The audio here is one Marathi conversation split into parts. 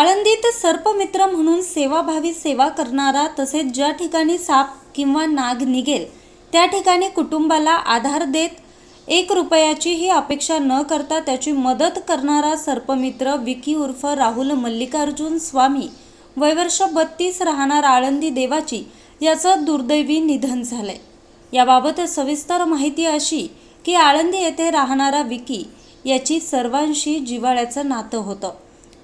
आळंदीत सर्पमित्र म्हणून सेवाभावी सेवा करणारा तसेच ज्या ठिकाणी साप किंवा नाग निघेल त्या ठिकाणी कुटुंबाला आधार देत एक रुपयाचीही अपेक्षा न करता त्याची मदत करणारा सर्पमित्र विकी उर्फ राहुल मल्लिकार्जुन स्वामी वयवर्ष बत्तीस राहणार आळंदी देवाची याचं दुर्दैवी निधन झालंय. याबाबत सविस्तर माहिती अशी की आळंदी येथे राहणारा विकी याची सर्वांशी जिव्हाळ्याचं नातं होतं.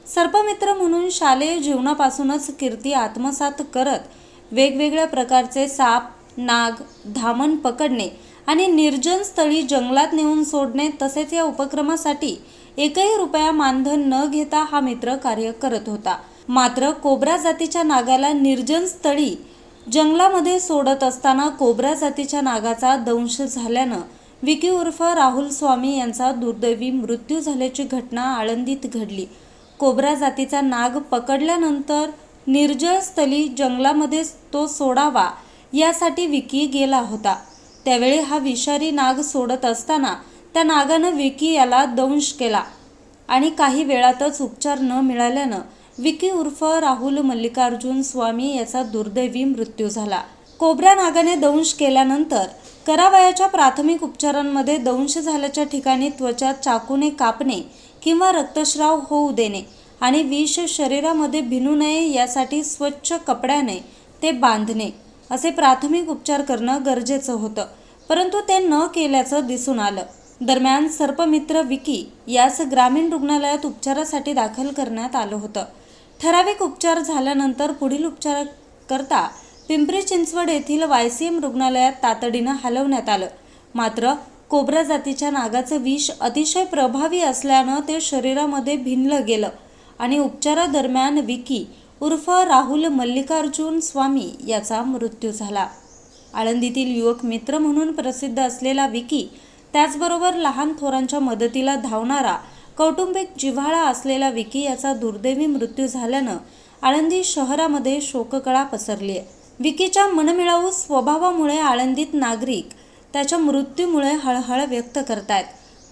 सर्पमित्र म्हणून शालेय जीवनापासूनच कीर्ती आत्मसात करत वेगवेगळ्या प्रकारचे साप नाग धामण पकडणे आणि निर्जन स्थळी जंगलात नेऊन सोडणे तसेच या उपक्रमासाठी एकही रुपया मानधन न घेता हा मित्र कार्य करत होता. मात्र कोब्रा जातीच्या नागाला निर्जन स्थळी जंगलामध्ये सोडत असताना कोब्रा जातीच्या नागाचा दंश झाल्यानं विकी उर्फ राहुल स्वामी यांचा दुर्दैवी मृत्यू झाल्याची घटना आळंदीत घडली. कोब्रा जातीचा नाग पकडल्यानंतर निर्जळ स्थली जंगलामध्ये तो सोडावा यासाठी विकी गेला होता. त्यावेळी हा विषारी नाग सोडत असताना त्या नागानं विकी याला दंश केला आणि काही वेळातच उपचार न मिळाल्यानं विकी उर्फ राहुल मल्लिकार्जुन स्वामी याचा दुर्दैवी मृत्यू झाला. कोबऱ्या नागाने दंश केल्यानंतर करावयाच्या प्राथमिक उपचारांमध्ये दंश झाल्याच्या ठिकाणी त्वचा चाकूने कापणे किंवा रक्तस्राव होऊ देणे आणि विष शरीरामध्ये भिनू नये यासाठी स्वच्छ कपड्याने ते बांधणे असे प्राथमिक उपचार करणं गरजेचं होतं. परंतु ते न केल्याचं दिसून आलं. दरम्यान सर्पमित्र विकी यास ग्रामीण रुग्णालयात उपचारासाठी दाखल करण्यात आलं होतं. ठराविक उपचार झाल्यानंतर पुढील उपचार करता पिंपरी चिंचवड येथील वायसीएम रुग्णालयात तातडीनं हलवण्यात आलं. मात्र कोब्रा जातीच्या नागाचं विष अतिशय प्रभावी असल्यानं ते शरीरामध्ये भिनलं गेलं. आणि उपचारादरम्यान विकी उर्फ राहुल मल्लिकार्जुन स्वामी याचा मृत्यू झाला. आळंदीतील युवक मित्र म्हणून प्रसिद्ध असलेला विकी त्याचबरोबर लहान थोरांच्या मदतीला धावणारा कौटुंबिक जिव्हाळा असलेला विकी याचा दुर्दैवी मृत्यू झाल्यानं आळंदी शहरामध्ये शोककळा पसरली आहे विकीच्या मनमिळावू स्वभावामुळे आळंदीत नागरिक त्याच्या मृत्यूमुळे हळहळ व्यक्त करत आहेत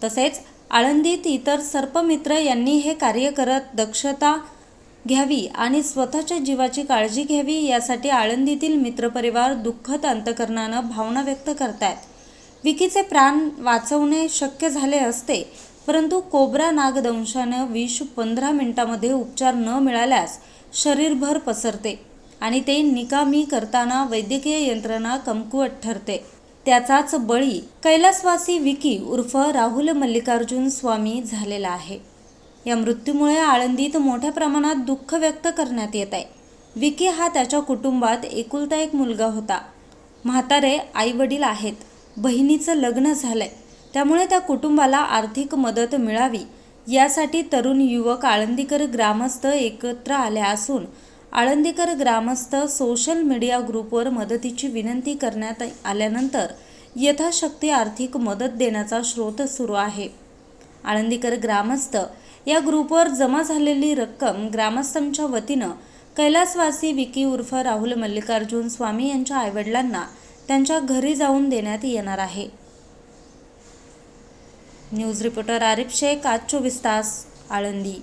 तसेच आळंदीत इतर सर्पमित्र यांनी हे कार्य करत दक्षता घ्यावी आणि स्वतःच्या जीवाची काळजी घ्यावी यासाठी आळंदीतील मित्रपरिवार दुःखद अंतकरणानं भावना व्यक्त करतायत. विकीचे प्राण वाचवणे शक्य झाले असते परंतु कोब्रा नागदंशानं विष पंधरा मिनिटामध्ये उपचार न मिळाल्यास शरीरभर पसरते आणि ते निकामी करताना वैद्यकीय यंत्रणा कमकुवत ठरते. त्याचाच बळी कैलासवासी विकी उर्फ राहुल मल्लिकार्जुन स्वामी झालेला आहे. या मृत्यूमुळे आळंदीत मोठ्या प्रमाणात दुःख व्यक्त करण्यात येत आहे. विकी हा त्याच्या कुटुंबात एकुलता एक मुलगा होता. म्हातारे आई वडील आहेत. बहिणीचं लग्न झालंय. त्यामुळे त्या कुटुंबाला आर्थिक मदत मिळावी यासाठी तरुण युवक आळंदीकर ग्रामस्थ एकत्र आले असून आळंदीकर ग्रामस्थ सोशल मीडिया ग्रुपवर मदतीची विनंती करण्यात आल्यानंतर यथाशक्ती आर्थिक मदत देण्याचा स्रोत सुरू आहे. आळंदीकर ग्रामस्थ या ग्रुपवर जमा झालेली रक्कम ग्रामस्थांच्या वतीनं कैलासवासी विकी उर्फ राहुल मल्लिकार्जुन स्वामी यांच्या आईवडिलांना त्यांच्या घरी जाऊन देण्यात येणार आहे. न्यूज रिपोर्टर आरिफ शेख आज चोवीस तास आळंदी.